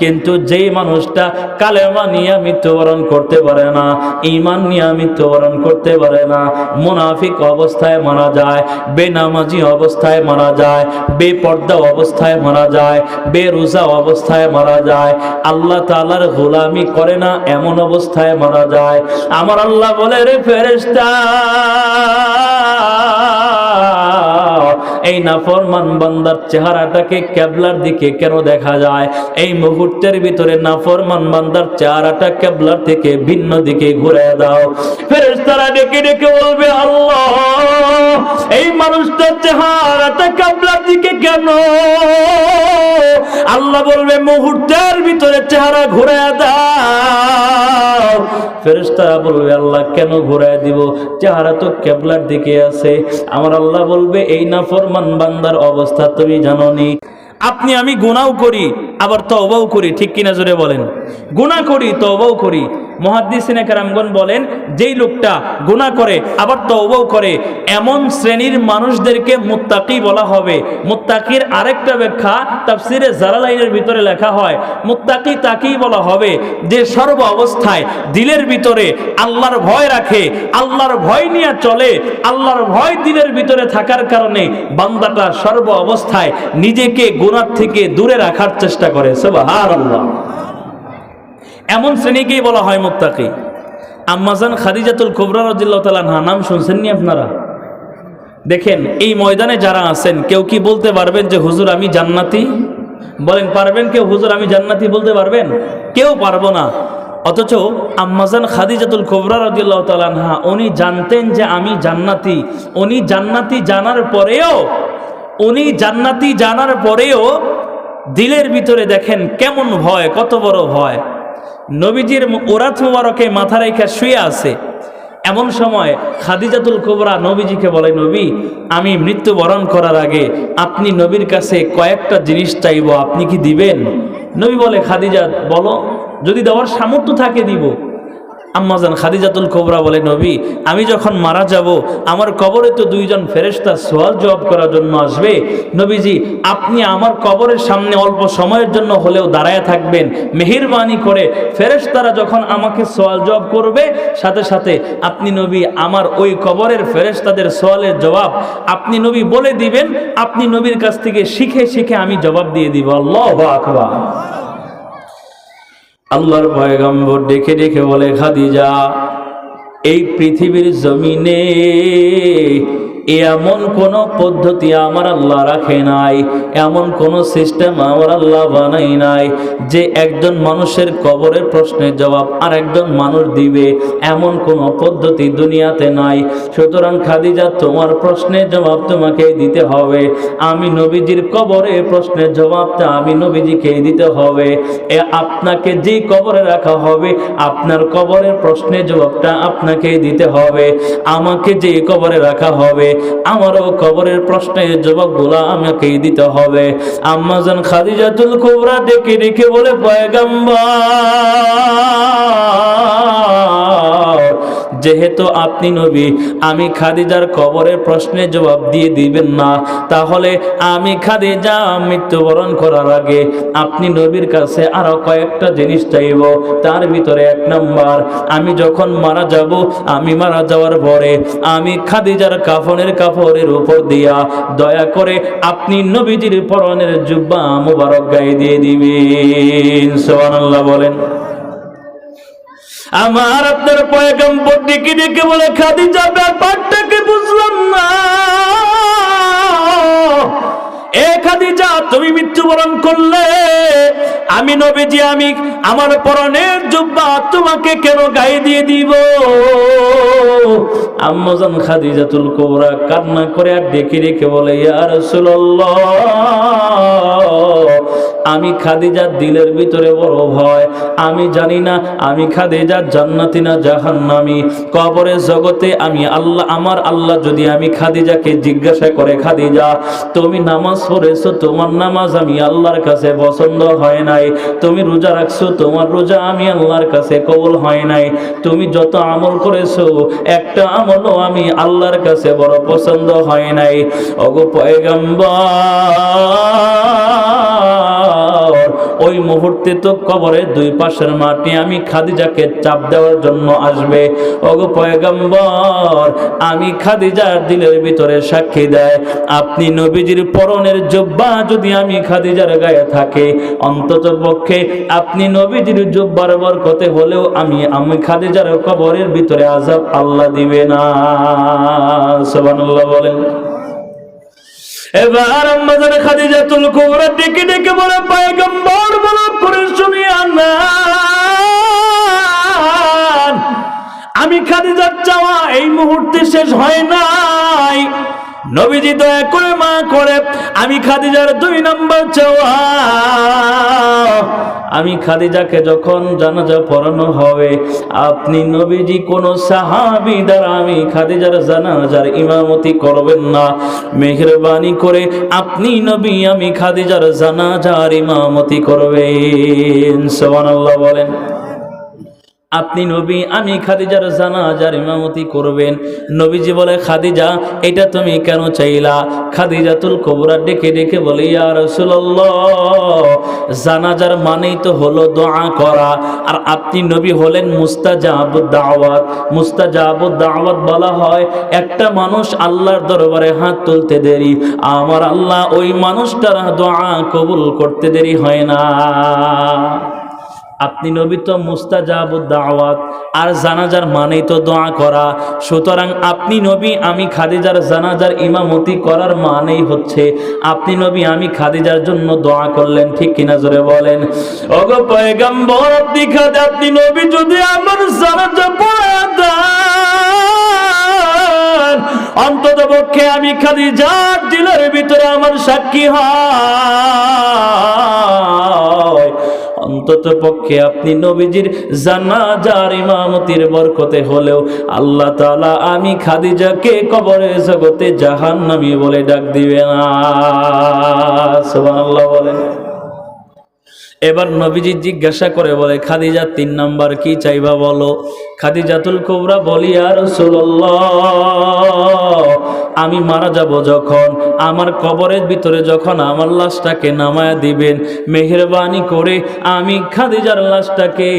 কিন্তু যেই মানুষটা কালেমা নিয়ে মৃত্যুবরণ করতে পারে না ইমান নিয়ে মৃত্যুবরণ করতে পারে না, মুনাফিক অবস্থায় মারা যায়, বেনামাজি অবস্থায় মারা যায়, বেপর্দা অবস্থায় মারা যায়, বেরোজা অবস্থায় মারা যায়, আল্লাহ তাআলার গোলামি করে না, এমন অবস্থায় মারা যায়। আমার আল্লাহ বলে, রে ফেরেশতা এই নাফরমান বান্দার চেহারাটাকে কেবলার দিকে কেন দেখা যায়? এই মুহূর্তের ভিতরে নাফরমান বান্দার চেহারাটা কেবলার থেকে ভিন্ন দিকে ঘুরে দাও। ফেরেশতারা ডেকে ডেকে বলবে, আল্লাহ, এই মানুষটার চেহারাটা কেবলার দিকে কেন? আল্লাহ বলবে, মুহূর্তের ভিতরে চেহারা ঘুরে দাও। ফেরেশতারা বলবে, আল্লাহ কেন ঘুরাই দিব? চেহারা তো কেবলার দিকে আছে। আমার আল্লাহ বলবে, এই না ফরমান বান্দার অবস্থা তুমি জানো নি আপনি আমি গুণাও করি, আবার তবাও করি। ঠিক কিনা জোরে বলেন। গুণা করি তবাও করি। মহাদ্দিসিনে কারামগণ বলেন, যেই লোকটা গুনাহ করে, আবার তওবাও করে, এমন শ্রেণির মানুষদেরকে মুত্তাকি বলা হবে। মুত্তাকির আরেকটা ব্যাখ্যা তাফসিরে জালালাইনের ভিতরে লেখা হয়, মুত্তাকি তাকেই বলা হবে যে সর্ব অবস্থায় দিলের ভিতরে আল্লাহর ভয় রাখে, আল্লাহর ভয় নিয়ে চলে, আল্লাহর ভয় দিলের ভিতরে থাকার কারণে বান্দাটা সর্ব অবস্থায় নিজেকে গুনার থেকে দূরে রাখার চেষ্টা করে। সুবহানাল্লাহ। এমন শ্রেণীকেই বলা হয় মুত্তাকি। আম্মাজান খাদিজাতুল কুবরা রাদিয়াল্লাহু তাআলা আনহা, নাম শুনছেন নি আপনারা? দেখেন, এই ময়দানে যারা আছেন, কেউ কি বলতে পারবেন যে, হুজুর, আমি জান্নাতি বলেন, পারবেন কেউ, হুজুর, আমি জান্নাতি বলতে পারবেন? কেউ পারব না। অথচ আম্মাজান খাদিজাতুল কোবরা রাদিয়াল্লাহু তাআলা আনহা, উনি জানতেন যে, আমি জান্নাতি উনি জান্নাতি জানার পরেও, উনি জান্নাতি জানার পরেও দিলের ভিতরে দেখেন কেমন ভয়, কত বড় ভয়। নবীজির ওরাত মুবারকে মাথা রেখা শুয়ে আছে। এমন সময় খাদিজাতুল কোবরা নবীজিকে বলে, নবী, আমি মৃত্যুবরণ করার আগে আপনি নবীর কাছে কয়েকটা জিনিস চাইব, আপনি কি দিবেন? নবী বলে, খাদিজা, বলো, যদি দেওয়ার সামর্থ্য থাকে দিব। আম্মাজান খাদিজাতুল কোবরা বলে, নবী, আমি যখন মারা যাব, আমার কবরে তো দুইজন ফেরেশতা সোয়াল জবাব করার জন্য আসবে। নবীজি, আপনি আমার কবরের সামনে অল্প সময়ের জন্য হলেও দাঁড়ায় থাকবেন, মেহেরবানি করে ফেরেশতারা যখন আমাকে সোয়াল জবাব করবে, সাথে সাথে আপনি নবী, আমার ওই কবরের ফেরেশতাদের সোয়ালের জবাব আপনি নবী বলে দিবেন, আপনি নবীর কাছ থেকে শিখে শিখে আমি জবাব দিয়ে দিব। আল্লাহ আকবার। আল্লাহর পয়গম্বর ডেকে দেখে বলে খাদিজা এই পৃথিবীর জমিনে এমন কোন পদ্ধতি আমার আল্লাহ রাখে নাই, এমন কোন সিস্টেম আমার আল্লাহ বানাই নাই যে একজন মানুষের কবরের প্রশ্নের জবাব আর একজন মানুষ দিবে। এমন কোন পদ্ধতি দুনিয়াতে নাই। সুতরাং খাদিজা, তোমার প্রশ্নের জবাব তোমাকে দিতে হবে। আমি নবীজির কবরে প্রশ্নের জবাবটা আমি নবীজিকে দিতে হবে। এ আপনাকে যে কবরে রাখা হবে, আপনার কবরের প্রশ্নের জবাবটা আপনাকে দিতে হবে। আমাকে যে কবরে রাখা হবে আমারও কবরের প্রশ্নের জবাবগুলো আমাকেই দিতে হবে। আম্মাজান খাদিজাতুল কুবরা ডেকে ডেকে বলে পয়গাম্বার! যেহেতু আপনি নবী, আমি খাদিজার কবরের প্রশ্নের জবাব দিয়ে দিবেন না। তাহলে আমি খাদিজা মৃত্যুবরণ করার আগে আপনি নবীর কাছে আরও কয়েকটা জিনিস চাইব। তার ভিতরে এক নাম্বার, আমি যখন মারা যাব, আমি মারা যাওয়ার পরে আমি খাদিজার কাফনের কাপড়ের উপর দিয়া দয়া করে আপনি নবীজির পরনের জুব্বা মুবারক গায়ে দিয়ে দিবেন। সুবহানাল্লাহ বলেন। আমার আপনার পয়গম্বর ডেকে ডেকে বলে, খাদিজা, ব্যাপারটাকে বুঝলাম না। এ খাদিজা, তুমি মৃত্যুবরণ করলে। আমি নবীজি, আমি আমার পরনের জুব্বা তোমাকে কেন গায়ে দিয়ে দিব? আম্মাজান খাদিজাতুল কোবরা কান্না করে আর ডেকে ডেকে বলে, ইয়া রাসূলুল্লাহ আমি খাদিজার দিলের ভিতরে বড় ভয়। আমি জানি না, আমি খাদিজার জান্নাতি না জাহান্নামি। কবরের জগতে আমি আল্লাহ, আমার আল্লাহ যদি আমি খাদিজাকে জিজ্ঞাসা করে, খাদিজা, তুমি নামাজ পড়েছো? তোমার নামাজ আমি আল্লাহর কাছে পছন্দ হয় নাই। তুমি রোজা রাখছো? তোমার রোজা আমি আল্লাহর কাছে কবল হয় নাই। তুমি যত আমল করেছ, একটা আমলও আমি আল্লাহর কাছে বড় পছন্দ হয় নাই। অগো পয়গম্বর! ওই মুহূর্তে তো কবরের দুই পাশের মাটি আমি খাদিজাকে চাপ দেওয়ার জন্য আসবে। ওগো পয়গম্বর, আমি খাদিজার দিলের ভিতরে সাক্ষী দেয়, আপনি নবীজির পরনের জব্বা যদি আমি খাদিজার গায়ে থাকে, অন্তত পক্ষে আপনি নবীজির জব্বার বরকতে হলেও আমি আমি খাদিজার কবরের ভিতরে আজাব আল্লাহ দিবে না। সুবহানাল্লাহ বলেন। এবার আমাদের খাদিজাতুল কুবরা ডেকে ডেকে বলে, পায়গম্বর বলে করে শুনিয়া না আমি খাদিজার চাওয়া এই মুহূর্তে শেষ হয় নাই। নবীজি দয়া করে মা করে। আমি খাদিজার দুই নম্বর চাওয়া। আমি খাদিজাকে যখন জানাজা পড়ানো হবে, আপনি নবীজি কোন সাহাবি দ্বারা আমি খাদিজার জানাজার ইমামতি করবেন না। মেহরবানি করে আপনি নবী, আমি খাদিজার জানাজার ইমামতি করবেন। সুবহানাল্লাহ বলেন। আপনি নবী, আমি খাদিজার জানাজার ইমামতি করবেন। নবীজি বলে, খাদিজা, এটা তুমি কেন চাইলা? খাদিজাতুল কবরা ডেকে ডেকে বলে জানাজার মানেই তো হলো দোয়া করা। আর আপনি নবী হলেন মুস্তাজাবুদ দাওয়াত। মুস্তাজাবুদ দাওয়াত বলা হয়, একটা মানুষ আল্লাহর দরবারে হাত তুলতে দেরি। আমার আল্লাহ ওই মানুষটার দোয়া কবুল করতে দেরি হয় না। আপনি নবী তো দাওয়াত, আর জানাজার মানেই তো দোয়া করা। সুতরাং আপনি নবী, আমি খাদিজার জানাজার ইমামতি করার মানেই হচ্ছে, আপনি নবী, আমি খাদিজার জন্য দোয়া করলেন, ঠিক কিনা জোরে বলেন? ওগো পয়গম্বর, আপনি আপনি নবী, যদি আমার জানাজা পড়া অন্তত পক্ষে আমি খাদিজার দিলের ভিতরে আমার সাক্ষী হয় অন্তত পক্ষে আপনি নবীজির জানাজার ইমামতির বরকতে হলেও আল্লাহ তাআলা আমি খাদিজাকে কবরে জগতে জাহান্নামী বলে ডাক দিবে না। সুবহানাল্লাহ বলেন। এবার নবীজি জিজ্ঞাসা করে বলে, খাদিজা তিন নাম্বার কি চাইবা বলো? খাদিজাতুল কোবরা বলি আর আমি মারা যাব যখন আমার কবরের ভিতরে যখন আমার লাশটাকে নামায়া দিবেন। মেহরবানি করে আমি খাদিজার লাশটাকে,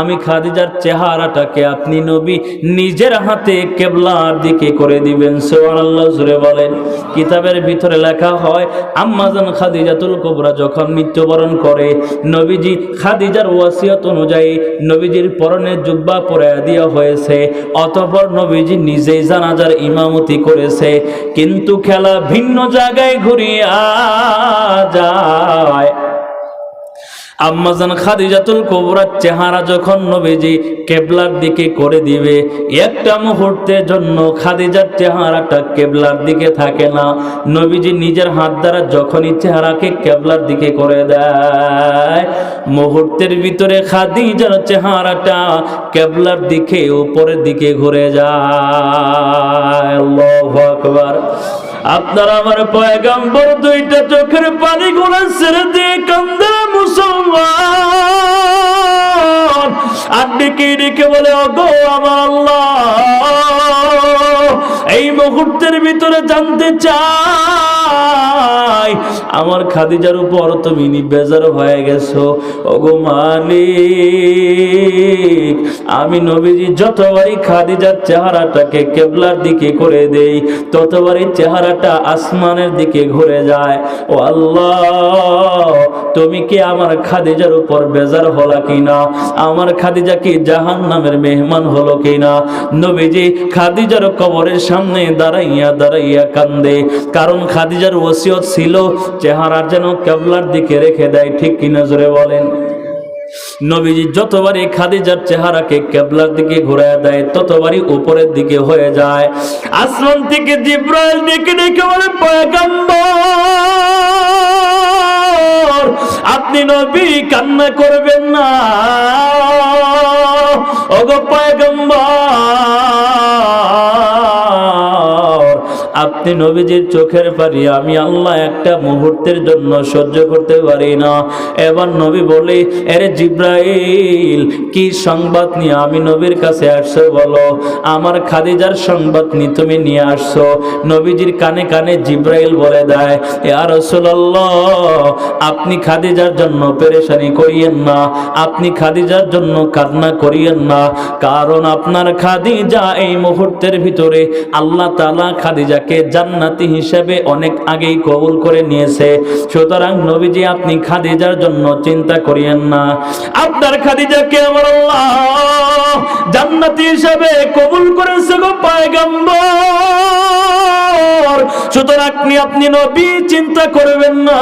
আমি খাদিজার চেহারাটাকে আপনি নবী নিজের হাতে কেবলার দিকে করে দিবেন। সোয়াল্লাহ জুড়ে বলেন। কিতাবের ভিতরে লেখা হয় আম্মাজান খাদিজাতুল কোবরা যখন মৃত্যুবরণ করে, নবীজি খাদিজার ওয়াসিয়ত অনুযায়ী নবীজির পরনে জুব্বা পরে দেওয়া হয়েছে, অতঃপর নবীজি নিজেই জানাজার ইমামতি করেছে। কিন্তু খেলা ভিন্ন জায়গায় ঘুরিয়া যায়। আম্মাজান খাদিজাতুল কোবরার চেহারা যখন নবীজি কেবলার দিকে করে দিবে, একটা মুহূর্তের জন্য খাদিজার চেহারাটা কেবলার দিকে থাকে না। নবীজি নিজের হাত দ্বারা যখনই চেহারাকে কেবলার দিকে করে দেয়, মুহূর্তের ভিতরে খাদিজার চেহারাটা কেবলার দিকে, উপরের দিকে ঘুরে যায়। আকবার। আপনার আমার পয়গাম্বর দুইটা চোখের পানি গুলো ছেড়ে দিয়ে কান্দে। আর ডেকে বলে অগো আমার আল্লাহ এই মুহূর্তের ভিতরে জানতে চাই আমার খাদিজার উপর তুমি বেজার হয়ে গেছো। ওগো মালিক, আমি নবীজি যতবারই খাদিজার চেহারাটাকে কেবলার দিকে করে দেই, ততবারই চেহারাটা আসমানের দিকে ঘুরে যায়। ও আল্লাহ, তুমি কি আমার খাদিজার উপর বেজার হলা কিনা? আমার খাদিজা কি জাহান নামের মেহমান হলো কিনা? নবীজি খাদিজার কবরের সামনে দাঁড়াইয়া দাঁড়াইয়া কান্দে, কারণ খাদিজার ওসিয়ত ছিল চেহারা যেন কেবলার দিকে রেখে দেয়, ঠিক কিনা জোরে বলেন? নবীজি যতবারই খাদিজার চেহারাকে কেবলার দিকে ঘুরে দেয়, ততবারই উপরের দিকে হয়ে যায়। আসমান থেকে জিব্রাইল ডেকে ডেকে বলে আপনি নবী, কান্না করবেন না। ওগো পয়গম্বর আপনি নবীজির চোখের পানি আমি আল্লাহ একটা মুহূর্তের জন্য সহ্য করতে পারি না। এবার নবী বলে, এরে জিব্রাইল, কি সংবাদ নিয়ে আমি নবীর কাছে আসছো বলো? আমার খাদিজার সংবাদ নিয়ে তুমি নিয়ে আসছো। নবীজির কানে কানে জিব্রাইল বলে দেয় ইয়া রাসূলুল্লাহ, আপনি খাদিজার জন্য পেরেশানি করিয়েন না, আপনি খাদিজার জন্য কান্না করিয়েন না, কারণ আপনার খাদিজা এই মুহূর্তের ভিতরে আল্লাহ তাআলা খাদিজাকে জান্নাতি হিসেবে অনেক আগেই কবুল করে নিয়েছে। সুতরাং নবীজি আপনি খাদিজার জন্য চিন্তা করিয়েন না। আপনার খাদিজাকে আমার আল্লাহ? জান্নাতি হিসেবে কবুল করেছে গো পায়গাম্বর। সুতরাং আপনি আপনি নবী, চিন্তা করবেন না।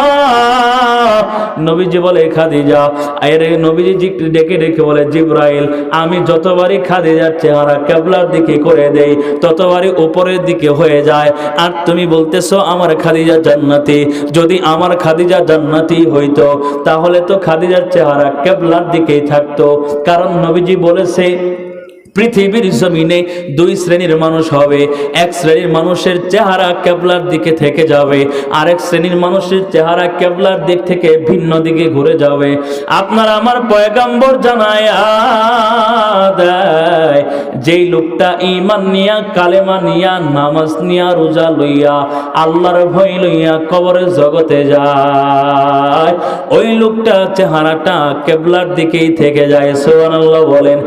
নবীজি বলে, খাদিজা, আরে নবীজি ডেকে ডেকে বলে, জিব্রাইল, আমি যতবারই খাদিজার চেহারা কেবলার দিকে করে দেই, ততবারই উপরের দিকে হয়ে যায়। আর তুমি বলতেছো, আমার খাদিজা জান্নাতি। যদি আমার খাদিজা জান্নাতি হইতো, তাহলে তো খাদিজার চেহারা কেবলার দিকেই থাকতো। কারণ নবীজি বলেছে পৃথিবীর জমিনে দুই শ্রেণির মানুষ হবে। এক শ্রেণির মানুষের চেহারা কেবলার দিকে থেকে যাবে, আরেক শ্রেণির মানুষের চেহারা কেবলার দিক থেকে ভিন্ন দিকে ঘুরে যাবে। আপনার আমার পয়গাম্বর জানায় যেই লোকটা ইমান নিয়া, কালেমা নিয়া, নামাজ নিয়া, রোজা লইয়া, আল্লাহর ভয় লইয়া কবরের জগতে যায়। ওই লোকটা চেহারাটা কেবলার দিকেই থেকে যায়। সোহান বলেন